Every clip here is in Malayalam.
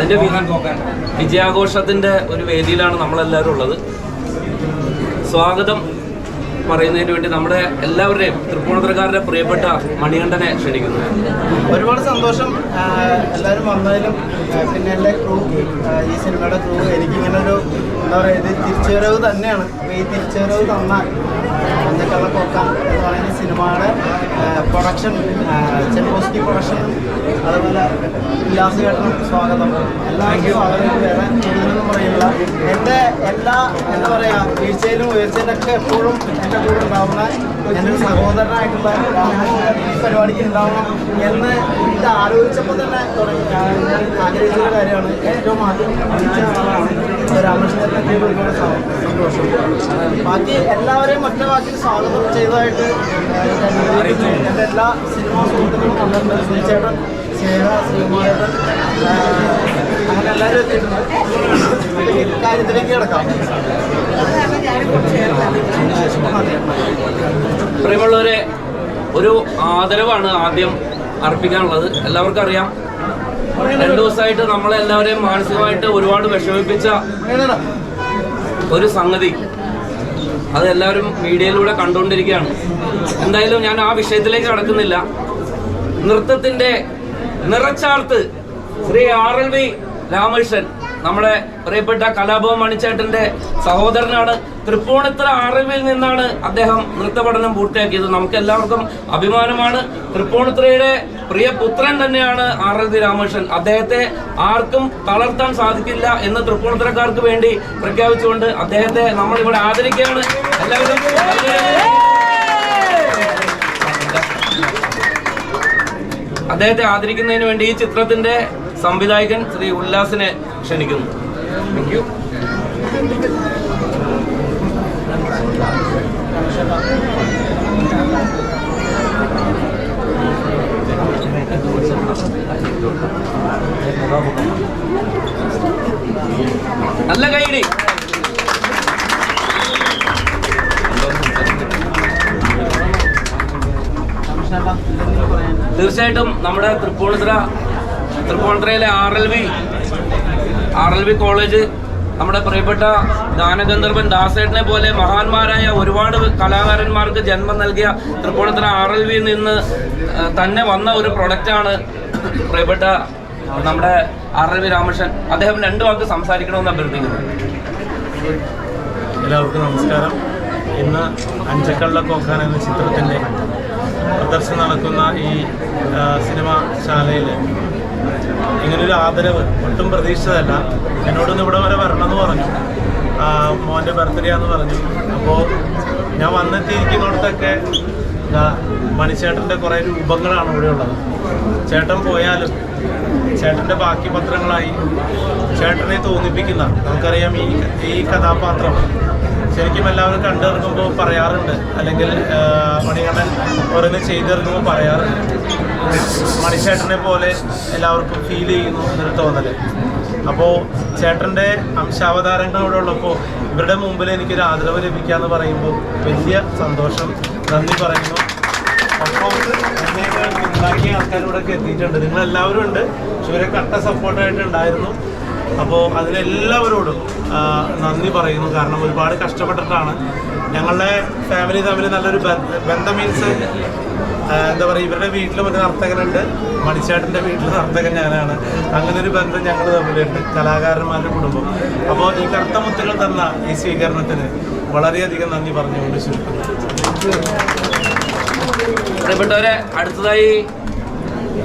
അതിന്റെ വിജയാഘോഷത്തിന്റെ ഒരു വേദിയിലാണ് നമ്മളെല്ലാവരും ഉള്ളത്. സ്വാഗതം പറയുന്നതിന് വേണ്ടി നമ്മുടെ എല്ലാവരുടെയും തൃപ്പൂണിത്തുറക്കാരുടെ പ്രിയപ്പെട്ട മണികണ്ഠനെ ക്ഷണിക്കുന്നു. ഒരുപാട് സന്തോഷം. എല്ലാവരും വന്നതിലും പിന്നെ എന്റെ ക്രൂ ഈ സിനിമയുടെ ക്രൂ എനിക്കിങ്ങനെ ഒരു എന്താ പറയുക ഇത് തിരിച്ചുവരവ് തന്നെയാണ്. അപ്പോൾ ഈ തിരിച്ചുവരവ് തന്ന കൊക്കം എന്ന് പറയുന്ന സിനിമയുടെ പ്രൊഡക്ഷൻ ചെമ്പോസ്റ്റി പ്രൊഡക്ഷൻ അതുപോലെ ഉല്ലാസഘട്ടനും സ്വാഗതം. എല്ലാവർക്കും സ്വാഗതം. വേറെ കൂടുതലൊന്നും പറയില്ല എന്റെ എല്ലാ എന്താ പറയുക വീഴ്ചയിലും ഉയർച്ചയിലൊക്കെ എപ്പോഴും എന്റെ കൂടെ ഉണ്ടാവുന്ന എന്റെ ഒരു സഹോദരനായിട്ടുള്ള ഈ പരിപാടിക്ക് ഉണ്ടാവണം എന്ന് ഇത് ആലോചിച്ചപ്പോൾ തന്നെ തുടങ്ങി. ഞാൻ ആഗ്രഹിച്ചൊരു കാര്യമാണ്. ഏറ്റവും ആദ്യം ആളാണ് രാമകൃഷ്ണനെ ഒരുപാട് സന്തോഷം. ബാക്കി എല്ലാവരെയും മറ്റേ വാക്കിൽ സ്വാഗതം ചെയ്തതായിട്ട് എന്റെ എല്ലാ സിനിമാ സുഹൃത്തുക്കളും വന്നിട്ടുണ്ട് സുനിച്ചേട്ടൻ സേന ശ്രീകുമാരേട്ടൻ. അങ്ങനെ എല്ലാവരും എത്തിയിട്ടുണ്ട്. കാര്യത്തിലേക്ക് കിടക്കാം. പ്രിയമുള്ളവരെ ഒരു ആദരവാണ് ആദ്യം അർപ്പിക്കാനുള്ളത്. എല്ലാവർക്കും അറിയാം. രണ്ടു ദിവസമായിട്ട് നമ്മളെല്ലാവരെയും മാനസികമായിട്ട് ഒരുപാട് വിഷമിപ്പിച്ച ഒരു സംഗതി. അത് എല്ലാവരും മീഡിയയിലൂടെ കണ്ടുകൊണ്ടിരിക്കുകയാണ്. എന്തായാലും ഞാൻ ആ വിഷയത്തിലേക്ക് കടക്കുന്നില്ല. നൃത്തത്തിന്റെ നിറച്ചാർത്ത് Shri R L V Ramakrishnan. നമ്മുടെ പ്രിയപ്പെട്ട കലാഭവൻ മണിച്ചേട്ടന്റെ സഹോദരനാണ്. തൃപ്പൂണിത്തറ അറിവിൽ നിന്നാണ് അദ്ദേഹം നൃത്തപഠനം പൂർത്തിയാക്കിയത്. നമുക്ക് എല്ലാവർക്കും അഭിമാനമാണ്. തൃപ്പൂണിത്തറയുടെ പ്രിയ പുത്രൻ തന്നെയാണ് ആർ രാമകൃഷ്ണൻ. അദ്ദേഹത്തെ ആർക്കും തളർത്താൻ സാധിക്കില്ല എന്ന് തൃപ്പൂണിത്തറക്കാർക്ക് വേണ്ടി പ്രഖ്യാപിച്ചുകൊണ്ട് അദ്ദേഹത്തെ നമ്മൾ ഇവിടെ ആദരിക്കുകയാണ്. എല്ലാവരും അദ്ദേഹത്തെ ആദരിക്കുന്നതിന് വേണ്ടി ഈ ചിത്രത്തിന്റെ സംവിധായകൻ ശ്രീ ഉല്ലാസിനെ ക്ഷണിക്കുന്നു. താങ്ക് യു നല്ല കൈഡി തീർച്ചയായിട്ടും നമ്മുടെ Tripunithura തൃപ്പൂണിത്തുറയിലെ R L V R L V college നമ്മുടെ പ്രിയപ്പെട്ട ഗാനഗന്ധർവൻ ദാസേട്ടനെ പോലെ മഹാന്മാരായ ഒരുപാട് കലാകാരന്മാർക്ക് ജന്മം നൽകിയ തൃപ്പൂണിത്തുറ ആർ എൽ വിയിൽ നിന്ന് തന്നെ വന്ന ഒരു പ്രൊഡക്റ്റാണ് പ്രിയപ്പെട്ട നമ്മുടെ ആർ എൽ വി രാമകൃഷ്ണൻ. അദ്ദേഹം രണ്ടു വാക്ക് സംസാരിക്കണമെന്ന് അഭ്യർത്ഥിക്കുന്നു. എല്ലാവർക്കും നമസ്കാരം. ഇന്ന് അഞ്ചക്കള്ള കോക്കാൻ എന്ന ചിത്രത്തിന്റെ പ്രദർശനം നടക്കുന്ന ഈ സിനിമാശാലയിൽ സിനിമാ ശാലയിൽ ഇങ്ങനൊരു ആദരവ് ഒട്ടും പ്രതീക്ഷിച്ചതല്ല. എന്നോടൊന്ന് ഇവിടെ വരെ വരണമെന്ന് പറഞ്ഞു. മോന്റെ ബർത്ത്ഡേ ആന്ന് പറഞ്ഞു. അപ്പോൾ ഞാൻ വന്നെത്തിയിരിക്കുന്നിടത്തൊക്കെ മണിച്ചേട്ടന്റെ കുറേ രൂപങ്ങളാണ് ഇവിടെ ഉള്ളത്. ചേട്ടൻ പോയാലും ചേട്ടന്റെ ബാക്കി പത്രങ്ങളായി ചേട്ടനെ തോന്നിപ്പിക്കുന്ന നമുക്കറിയാം ഈ ഈ കഥാപാത്രം ശരിക്കും എല്ലാവരും കണ്ടിറങ്ങുമ്പോൾ പറയാറുണ്ട്. അല്ലെങ്കിൽ മണികണ്ഠൻ ഓരോന്ന് ചെയ്തിറങ്ങുമ്പോൾ പറയാറുണ്ട്. മണിച്ചേട്ടനെ പോലെ എല്ലാവർക്കും ഫീൽ ചെയ്യുന്നു എന്നൊരു തോന്നൽ. അപ്പോൾ ചേട്ടന്റെ അംശാവതാരങ്ങൾ ഇവിടെ ഉള്ളപ്പോൾ ഇവരുടെ മുമ്പിൽ എനിക്കൊരു ആദരവ് ലഭിക്കുക എന്ന് പറയുമ്പോൾ വലിയ സന്തോഷം. നന്ദി പറയുന്നു. അപ്പോൾ എന്നെയൊക്കെ ഉണ്ടാക്കിയ ആൾക്കാരിവിടെയൊക്കെ എത്തിയിട്ടുണ്ട്. നിങ്ങളെല്ലാവരും ഉണ്ട്. പക്ഷെ ഇവരെ കട്ട സപ്പോർട്ടായിട്ട് ഉണ്ടായിരുന്നു. അപ്പോൾ അതിലെല്ലാവരോടും നന്ദി പറയുന്നു. കാരണം ഒരുപാട് കഷ്ടപ്പെട്ടിട്ടാണ് ഞങ്ങളുടെ ഫാമിലി തമ്മിൽ നല്ലൊരു ബന്ധം മീൻസ് എന്താ പറയുക ഇവരുടെ വീട്ടിലും ഒരു നർത്തകനുണ്ട്. മണിച്ചേട്ടന്റെ വീട്ടിൽ നർത്തകൻ ഞാനാണ്. അങ്ങനെ ഒരു ബന്ധം ഞങ്ങൾ തമ്മിലുണ്ട്. കലാകാരന്മാരുടെ കുടുംബം. അപ്പോൾ ഈ കറുത്ത മുത്തുകൾ തന്ന ഈ സ്വീകരണത്തിന് വളരെയധികം നന്ദി പറഞ്ഞുകൊണ്ട് ചുരുക്കുന്നു പ്രിയപ്പെട്ടവരെ അടുത്തതായി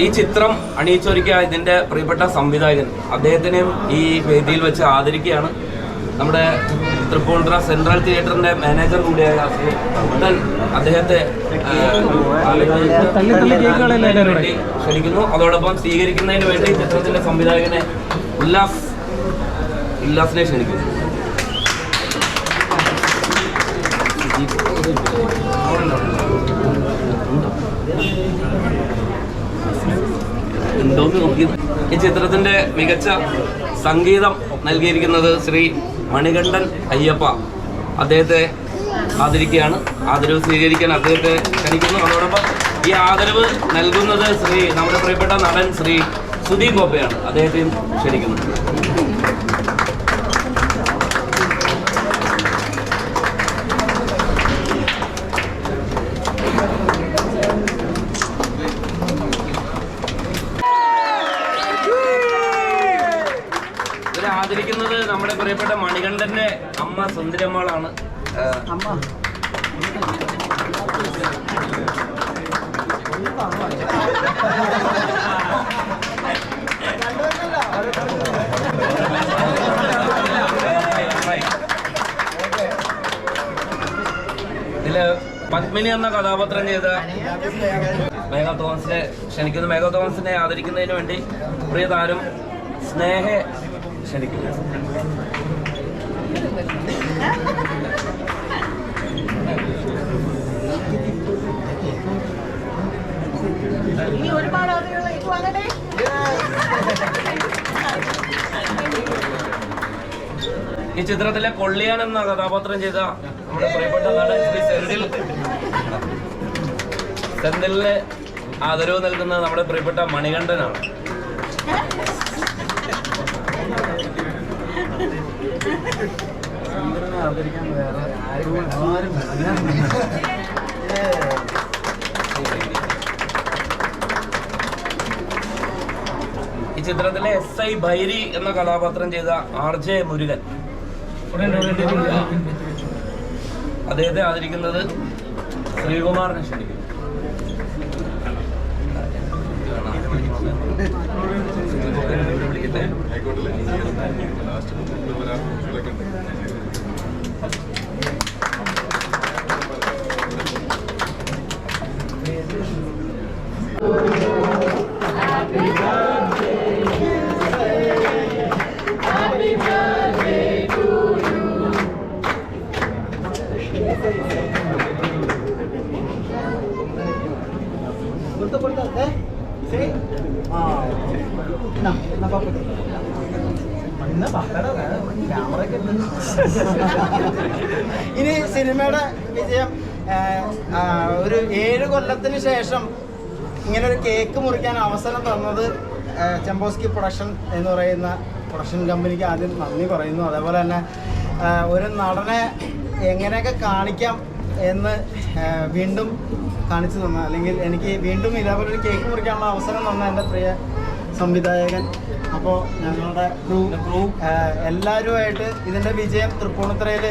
ഈ ചിത്രം അണിയിച്ചൊരുക്കിയ ഇതിന്റെ പ്രിയപ്പെട്ട സംവിധായകൻ അദ്ദേഹത്തിനെയും ഈ വേദിയിൽ വെച്ച് ആദരിക്കുകയാണ്. നമ്മുടെ തൃപ്പൂണിത്തുറ സെൻട്രൽ തിയേറ്ററിന്റെ മാനേജർ കൂടിയായ അദ്ദേഹത്തെ ക്ഷണിക്കുന്നു. അതോടൊപ്പം സ്വീകരിക്കുന്നതിന് വേണ്ടി ചിത്രത്തിന്റെ സംവിധായകനെ ഉല്ലാസ് ഉല്ലാസിനെ ക്ഷണിക്കുന്നു. നോക്കി. ഈ ചിത്രത്തിന്റെ മികച്ച സംഗീതം നൽകിയിരിക്കുന്നത് ശ്രീ മണികണ്ഠൻ അയ്യപ്പ. അദ്ദേഹത്തെ ആദരിക്കുകയാണ്. ആദരവ് സ്വീകരിക്കാൻ അദ്ദേഹത്തെ ക്ഷണിക്കുന്നു. അതോടൊപ്പം ഈ ആദരവ് നൽകുന്നത് ശ്രീ നമ്മുടെ പ്രിയപ്പെട്ട നടൻ ശ്രീ സുദീപ് ഗോപയാണ്. അദ്ദേഹത്തെയും ക്ഷണിക്കുന്നു. സുന്ദരമ്മളാണ് ഇതിൽ പത്മിനി എന്ന കഥാപാത്രം ചെയ്ത മേഘ തോമസിനെ ക്ഷണിക്കുന്നു. മേഘ തോമസിനെ ആദരിക്കുന്നതിന് വേണ്ടി പ്രിയ താരം സ്നേഹ ക്ഷണിക്കുന്നു. ഇനി ഒരുപാട് ഇത് വന്നതേ ഈ ചിത്രത്തിലെ കൊള്ളിയാൻ എന്ന കഥാപാത്രം ചെയ്ത നമ്മുടെ പ്രിയപ്പെട്ട നടൻ ശ്രീ സെന്തിൽ സെന്തിലിന് ആദരവ് നൽകുന്ന നമ്മുടെ പ്രിയപ്പെട്ട മണികണ്ഠനാണ്. ആദരിക്കാൻ വേറെ ആരും ഈ ചിത്രത്തിലെ എസ് ഐ ഭൈരി എന്ന കഥാപാത്രം ചെയ്ത ആർ ജെ മുരുകൻ. അദ്ദേഹത്തെ ആദരിക്കുന്നത് ശ്രീകുമാറിനെ ക്ഷണിക്കുന്നു വിളിക്കട്ടെ കൊടുത്തോ, ഇനി സിനിമയുടെ വിജയം ഒരു ഏഴ് കൊല്ലത്തിന് ശേഷം ഇങ്ങനെ ഒരു കേക്ക് മുറിക്കാൻ അവസരം തന്നത് ചെമ്പോസ്കി പ്രൊഡക്ഷൻ എന്ന് പറയുന്ന പ്രൊഡക്ഷൻ കമ്പനിക്ക് ആദ്യം നന്ദി പറയുന്നു. അതേപോലെ തന്നെ ഒരു നടനെ എങ്ങനെയൊക്കെ കാണിക്കാം എന്ന് വീണ്ടും കാണിച്ചു തന്ന. അല്ലെങ്കിൽ എനിക്ക് വീണ്ടും ഇതേപോലെ ഒരു കേക്ക് മുറിക്കാനുള്ള അവസരം തന്ന എന്റെ പ്രിയ സംവിധായകൻ അപ്പോൾ ഞങ്ങളുടെ ക്രൂ ക്രൂ എല്ലാവരുമായിട്ട് ഇതിന്റെ വിജയം തൃപ്പൂണിത്തറയിൽ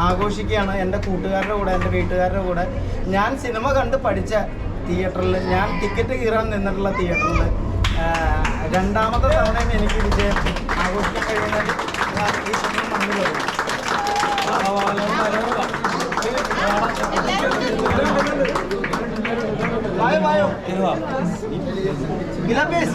ആഘോഷിക്കുകയാണ് എന്റെ കൂട്ടുകാരുടെ കൂടെ എന്റെ വീട്ടുകാരുടെ കൂടെ ഞാൻ സിനിമ കണ്ട് പഠിച്ച തിയേറ്ററിൽ ഞാൻ ടിക്കറ്റ് കീറാൻ നിന്നിട്ടുള്ള തിയേറ്ററിൽ രണ്ടാമത്തെ തവണയും എനിക്ക് വിജയം ആഘോഷിക്കാൻ കഴിയുന്നത് ഈ സിനിമ നന്ദി പറയുന്നു വായോ Yes. ഗിലാപീസ്